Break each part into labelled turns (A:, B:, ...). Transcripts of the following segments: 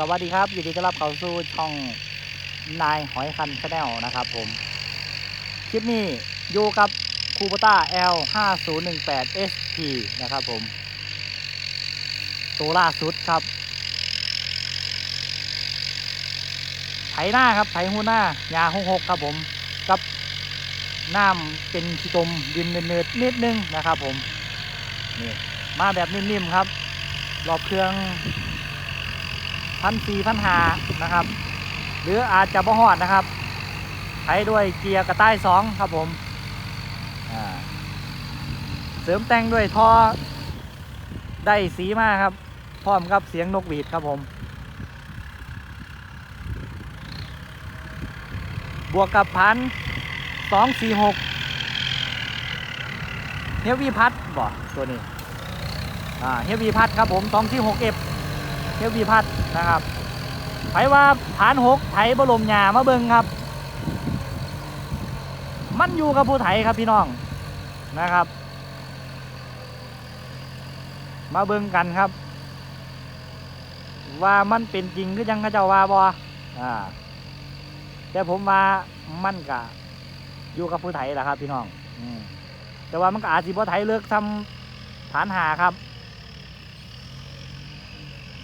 A: สวัสดีครับยินดีต้อนรับเข้าสู่ช่องนายหอยคันชาแนลนะครับผมคลิปนี้อยู่กับคูปต้า L 5 0 1 8 SP นะครับผม ตัวล่าสุดครับ ไถหน้าครับ ไถหูหน้ายาหงหกครับผม กับน้ำเป็นขี้ตมดินเนืดนิดนึงนะครับผม นี่มาแบบนิ่มๆครับ รอบเครื่อง พันสี่พันหานะครับ หรืออาจจะบ่หอดนะครับใช้ด้วยเกียร์กระต่ายสองครับผมเสริมแต่งด้วยท่อได้สีมากครับ พร้อมกับเสียงนกหวีดครับผม บวกกับพันสองสี่หกเฮฟวี่พัดบ่ตัวนี้ อ่า เฮฟวีพัดครับผม2ที่6 f เฮฟ เทวีพัดนะครับไผว่าฐานหกไถบรมหยามาเบิงครับ มันอยู่กับผู้ไถครับพี่น้องนะครับ มาเบิงกันครับ ว่ามันเป็นจริงหรือยังเขาเจ้าว่าบอ่าแต่ผมว่ามันกะอยู่กับผู้ไถแหละครับ พี่น้องอแต่ว่ามันก็อาจสิบ่ไถเลิกทำฐานหาครับ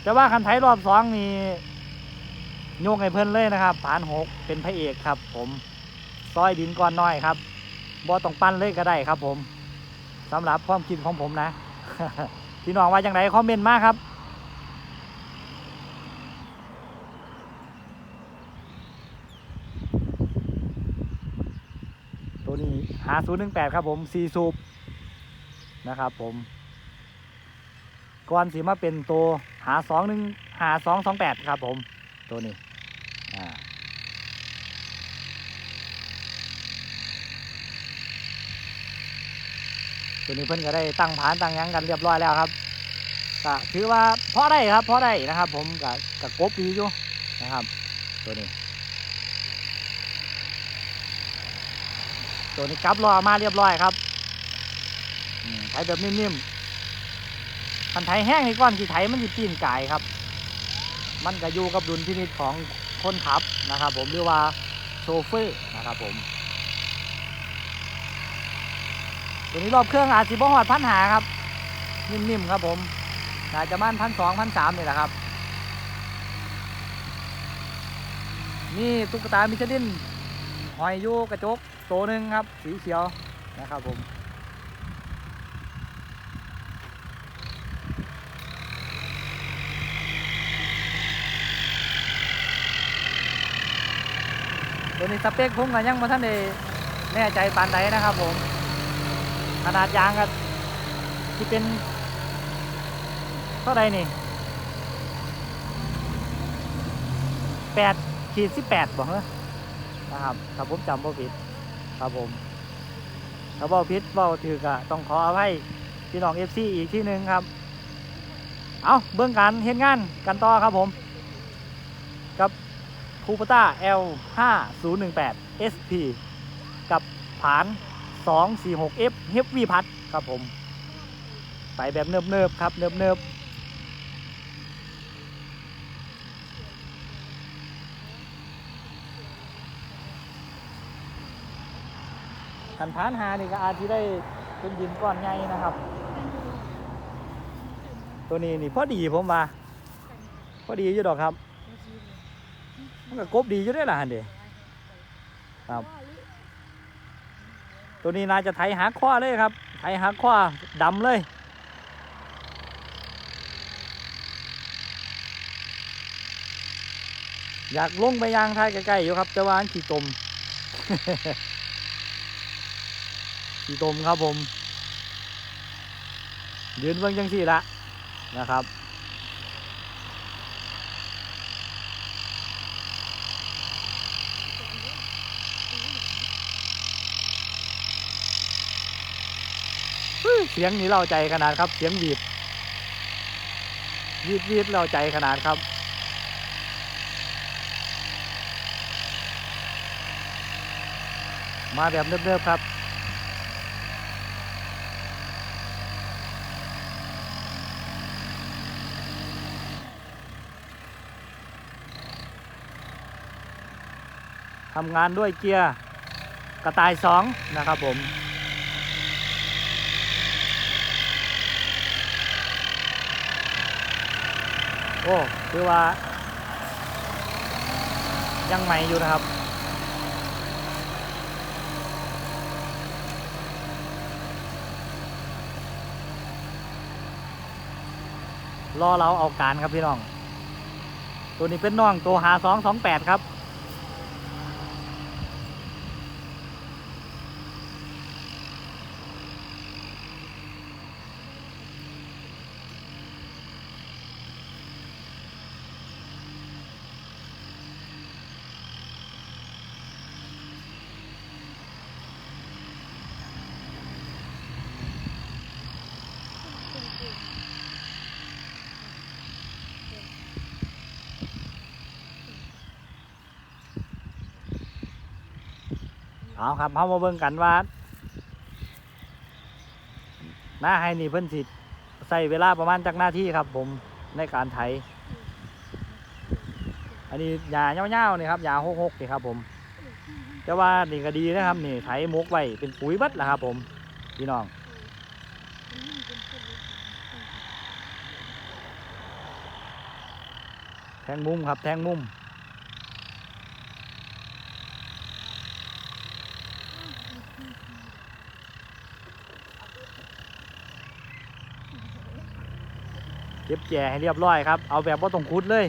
A: แต่ว่าคันไทยรอบสองนี่โยกให้เพิ่อนเลยนะครับผ่านหกเป็นพระเอกครับ ผมซอยดินก้อนน้อยครับบอต้องปั้นเลยก็ได้ครับ ผมสำหรับความคิดของผมนะพี่น้องว่าอย่างไรคอมเมนต์มาครับตัวนี้หาศูนย์หนึ่งแปดครับผมซีซูปนะครับผมก่อนสีมาเป็นตัว หาสองหนึ่งหาสองสองแปดครับผม ตัวนี้อ่าตัวนี้เพิ่อนก็ได้ตั้งฐานตั้งยังกันเรียบร้อยแล้วครับก็ถือว่าพอได้ครับพอได้นะครับ ผมกับกับกบดีอยู่นะครับ ตัวนี้ ตัวนี้กลับรอมาเรียบร้อยครับใช้แบบนิ่มๆ คันไถแห้งนี่ก้อนที่ไถมันจะปีนไกายครับ มันก็อยู่กับดุลพินิจของคนขับนะครับ ผมหรือว่าโชเฟอร์นะครับผมตัวนี้รอบเครื่องอาจสิบ่หอดพันหาครับ นิ่มๆครับผมน่าจจะมั่นพันสองพันสามนี่แหละครับ นี่ตุ๊กตามิชลินหอยยู่กระจกตัวหนึ่งครับ สีเขียวนะครับผม ตัวนี้สเปคผมก็ยังมาท่านได้แน่ใจปานใดนะครับผม ขนาดยางก็ที่เป็นเท่าไรนี่แปดขีดสิบแปดบอกเหรอนะครับถ้าผมจำบ่ผิดครับผมถ้าบ่ผิดบ่ถือกะต้องขออภัยพี่น้องเอฟซีอีกที่หนึ่งครับ เอาเบื้องการเห็นงานกันต่อครับผม กับ คูปต้า L 5 0 1 8 SP กับผาน 246 F Heavy พัดครับผม ไปแบบเนิบๆครับ เนิบๆขันผานหานี่ก็อาจจะได้เป็นดินก้อนใหญ่นะครับ ตัวนี้นี่พอดีผมว่า พอดีอยู่ดอกครับ มันก็กบดีอยู่ด้วยล่ะฮันเดครับ ตัวนี้น่าจะไถหาข้อเลยครับ ไถหาข้อดำเลยอยากลงไปยางไทายใกล้ๆอยู่ครับแต่ว่านขี่ตมขี่ตมครับผมยืนเบิ่งจังสี่ละนะครับ เสียงนี้เราใจขนาดครับ เสียงวีดวีดยีดเราใจขนาดครับมาแบบเนิบๆครับ ทำงานด้วยเกียร์กระต่ายสองนะครับผม โอ้คือว่า ยังใหม่อยู่นะครับ รอเราเอาการครับพี่น้อง ตัวนี้เป็นน้องตัวหาสองสองแปดครับ เอาครับเฮามาเบิ่งกันว่าหน้าให้นี่เพิ่นสิใส่เวลาประมาณจักหน้าที่ครับ ผมในการไถอันนี้หญ้าเงาๆนี่ครับหญ้าหกๆนี่ครับ ผมแต่ว่านี่ก็ดีนะครับนี่ไถมกไว้เป็นปุ๋ยบัดแหละครับ ผมพี่น้องแทงมุมครับแทงมุม เก็บแจให้เรียบร้อยครับ เอาแบบว่าต้องคุดเลย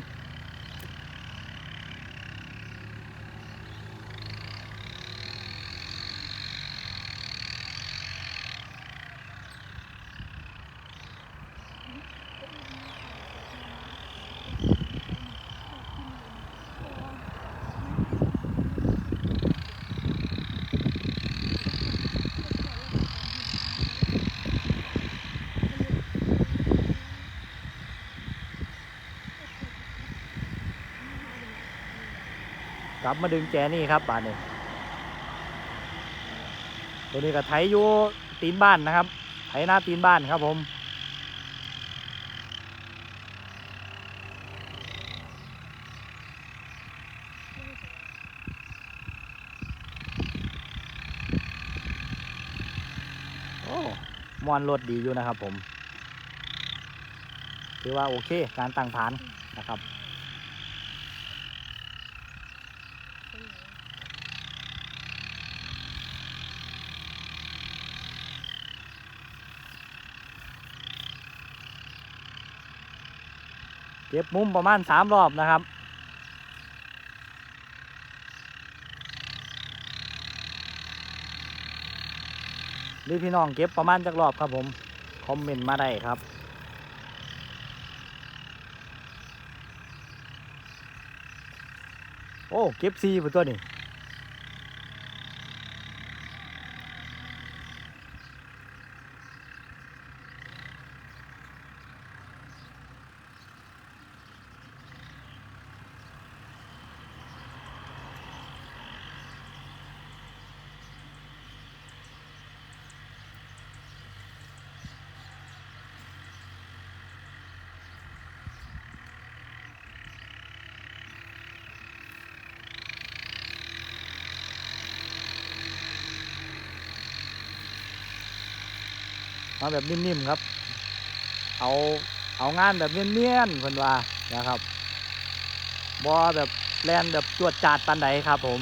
A: กลับมาดึงแจนี่ครับบานนี้ตัวนี้ก็ไถอยู่ตีนบ้านนะครับ ไถหน้าตีนบ้านครับผมโอ้มวนรถดีอยู่นะครับผม ถือว่าโอเคการตั้งฐานนะครับ ก็บมุมประมาณสามรอบนะครับ หรือพี่น้องเก็บประมาณจักรอบครับผม คอมเมนต์มาได้ครับโอ้เก็บซีไปตัวนี้ มาแบบนิ่มๆครับ เอาเอางานแบบเนียนๆเพิ่นว่านะครับบอแบบแลนแบบจวดจาดปันใดครับผม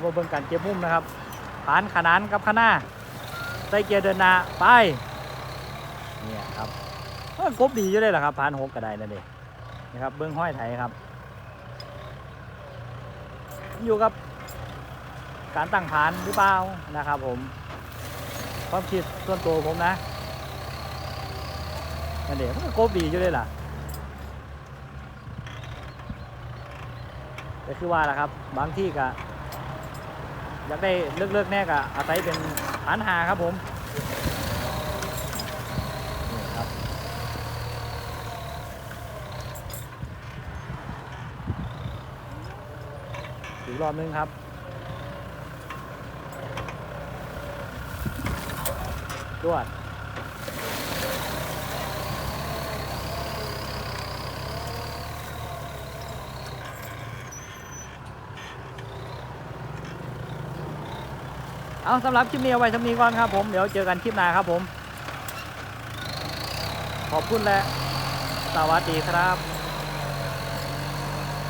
A: ยวมาเบิ่งการเก็บมุมนะครับฐานขนานกับขนาใส่เกียร์เดินหน้าไปเนี่ยครับเอ้ยกบดีอยู่เลยเหรอครับพานหกก็ได้นั่นเองนะครับเบื้องห้อยไถครับ อยู่กับ การตั้งฐานหรือเปล่านะครับ ผมความคิดส่วนตัวผมนะนั่นเองมันก็กบดีอยู่เลยล่ะแต่คือว่าล่ะครับ บางที่ก็ อยากได้เลือกๆแน่ก็อาศัยเป็นฐานหาครับผมนี่ครับอีกรอบนึงครับดวด เอาสำหรับคลิปนี้เอาไว้สำนี้ก่อนครับผมเดี๋ยวเจอกันคลิปหน้าครับผม ขอบคุณและสวัสดีครับ